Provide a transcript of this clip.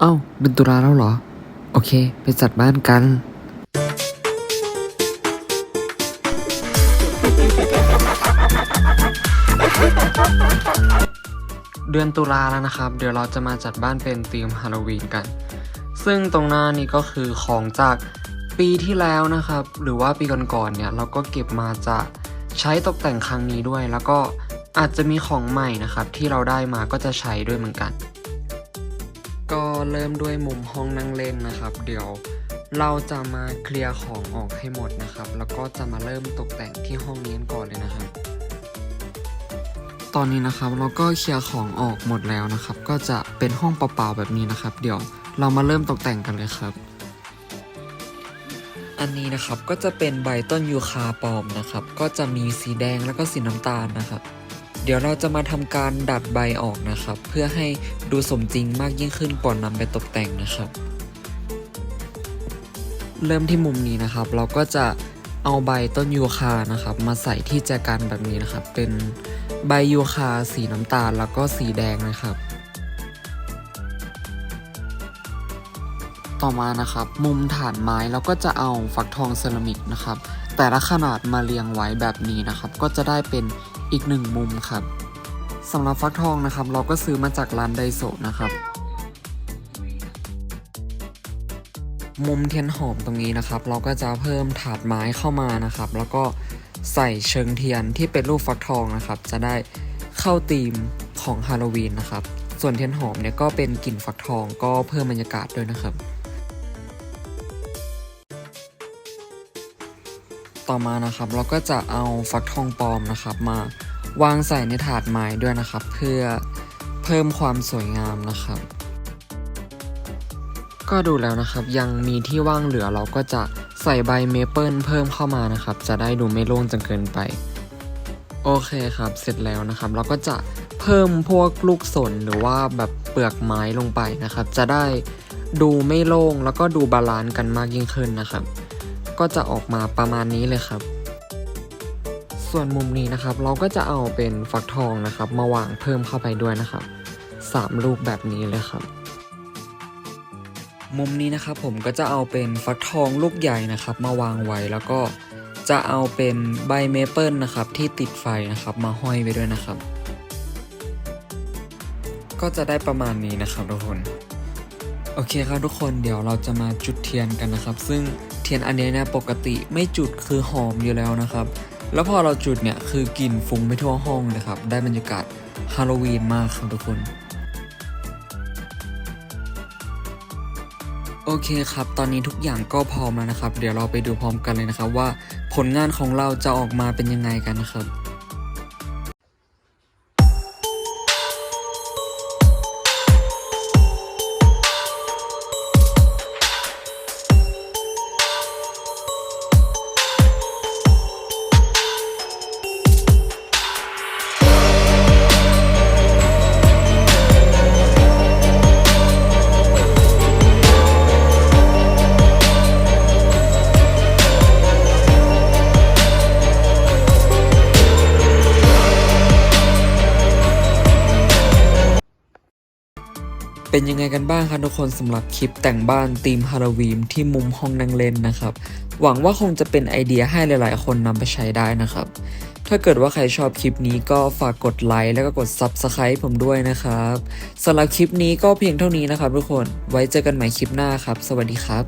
เอ้าเป็นตุลาแล้วเหรอ โอเค ไปจัดบ้านกัน เดือนตุลาแล้วนะครับ เดี๋ยวเราจะมาจัดบ้านเป็นธีมฮาโลวีนกัน ซึ่งตรงหน้านี้ก็คือของจากปีที่แล้วนะครับ หรือว่าปีก่อนๆเนี่ยเราก็เก็บมาจะใช้ตกแต่งครั้งนี้ด้วย แล้วก็อาจจะมีของใหม่นะครับ ที่เราได้มาก็จะใช้ด้วยเหมือนกัน เริ่มด้วยมุมห้องนั่งเล่นนะครับ เดี๋ยวเราจะมาเคลียร์ของออกให้หมดนะครับ แล้วก็จะมาเริ่มตกแต่งที่ห้องนี้ก่อนเลยนะครับ ตอนนี้นะครับเราก็เคลียร์ของออกหมดแล้วนะครับ ก็จะเป็นห้องเปล่าๆแบบนี้นะครับ เดี๋ยวเรามาเริ่มตกแต่งกันเลยครับ อันนี้นะครับก็จะเป็นใบต้นยูคาปลอมนะครับ ก็จะมีสีแดงแล้วก็สีน้ำตาลนะครับ เดี๋ยวเราจะมาทำการดัดใบออกนะครับ เพื่อให้ดูสมจริงมากยิ่งขึ้นก่อนนำไปตกแต่งนะครับ เริ่มที่มุมนี้นะครับ เราก็จะเอาใบต้นยูคานะครับ มาใส่ที่แจกันแบบนี้นะครับ เป็นใบยูคาสีน้ำตาลแล้วก็สีแดงนะครับ ต่อมานะครับ มุมฐานไม้เราก็จะเอาฟักทองเซรามิกนะครับ แต่ละขนาดมาเรียงไว้แบบนี้นะครับ ก็จะได้เป็น อีกหนึ่งมุมครับสำหรับฟักทองนะครับ เราก็ซื้อมาจากร้านไดโซนะครับ มุมเทียนหอมตรงนี้นะครับ เราก็จะเพิ่มถาดไม้เข้ามานะครับ แล้วก็ใส่เชิงเทียนที่เป็นรูปฟักทองนะครับ จะได้เข้าธีมของฮาโลวีนนะครับ ส่วนเทียนหอมเนี่ยก็เป็นกลิ่นฟักทองก็เพิ่มบรรยากาศด้วยนะครับ ต่อมานะครับ เราก็จะเอาฟักทองปลอมนะครับ มาวางใส่ในถาดไม้ด้วยนะครับ เพื่อเพิ่มความสวยงามนะครับ ก็ดูแล้วนะครับยังมีที่ว่างเหลือเราก็จะใส่ใบเมเปิลเพิ่มเข้ามานะครับ จะได้ดูไม่โล่งจนเกินไป โอเคครับ เสร็จแล้วนะครับ เราก็จะเพิ่มพวกลูกสนหรือว่าแบบเปลือกไม้ลงไปนะครับ จะได้ดูไม่โล่งแล้วก็ดูบาลานซ์กันมากยิ่งขึ้นนะครับ ก็จะออกมาประมาณนี้เลยครับ ส่วนมุมนี้นะครับ เราก็จะเอาเป็นฟักทองนะครับ มาวางเพิ่มเข้าไปด้วยนะครับสามลูกแบบนี้เลยครับ มุมนี้นะครับผมก็จะเอาเป็นฟักทองลูกใหญ่นะครับ มาวางไว้แล้วก็จะเอาเป็นใบเมเปิลนะครับที่ติดไฟนะครับมาห้อยไว้ด้วยนะครับ ก็จะได้ประมาณนี้นะครับทุกคน โอเคครับทุกคนเดี๋ยวเราจะมาจุดเทียนกันนะครับ ซึ่งเทียนอันนี้เนี่ยปกติไม่จุดคือหอมอยู่แล้วนะครับ แล้วพอเราจุดเนี่ยคือกลิ่นฟุ้งไปทั่วห้องเลยครับ ได้บรรยากาศฮาโลวีนมากครับทุกคน โอเคครับ ตอนนี้ทุกอย่างก็พร้อมแล้วนะครับ เดี๋ยวเราไปดูพร้อมกันเลยนะครับ ว่าผลงานของเราจะออกมาเป็นยังไงกันนะครับ เป็นยังไงกันบ้างครับทุกคนสำหรับคลิปแต่งบ้านธีมฮาโลวีนที่มุมห้องนั่งเล่นนะครับ หวังว่าคงจะเป็นไอเดียให้หลายๆ คนนำไปใช้ได้นะครับ ถ้าเกิดว่าใครชอบคลิปนี้ก็ฝากกดไลค์แล้วก็กด Subscribe ผมด้วยนะครับสำหรับคลิปนี้ก็เพียงเท่านี้นะครับทุกคนไว้เจอกันใหม่คลิปหน้าครับ สวัสดีครับ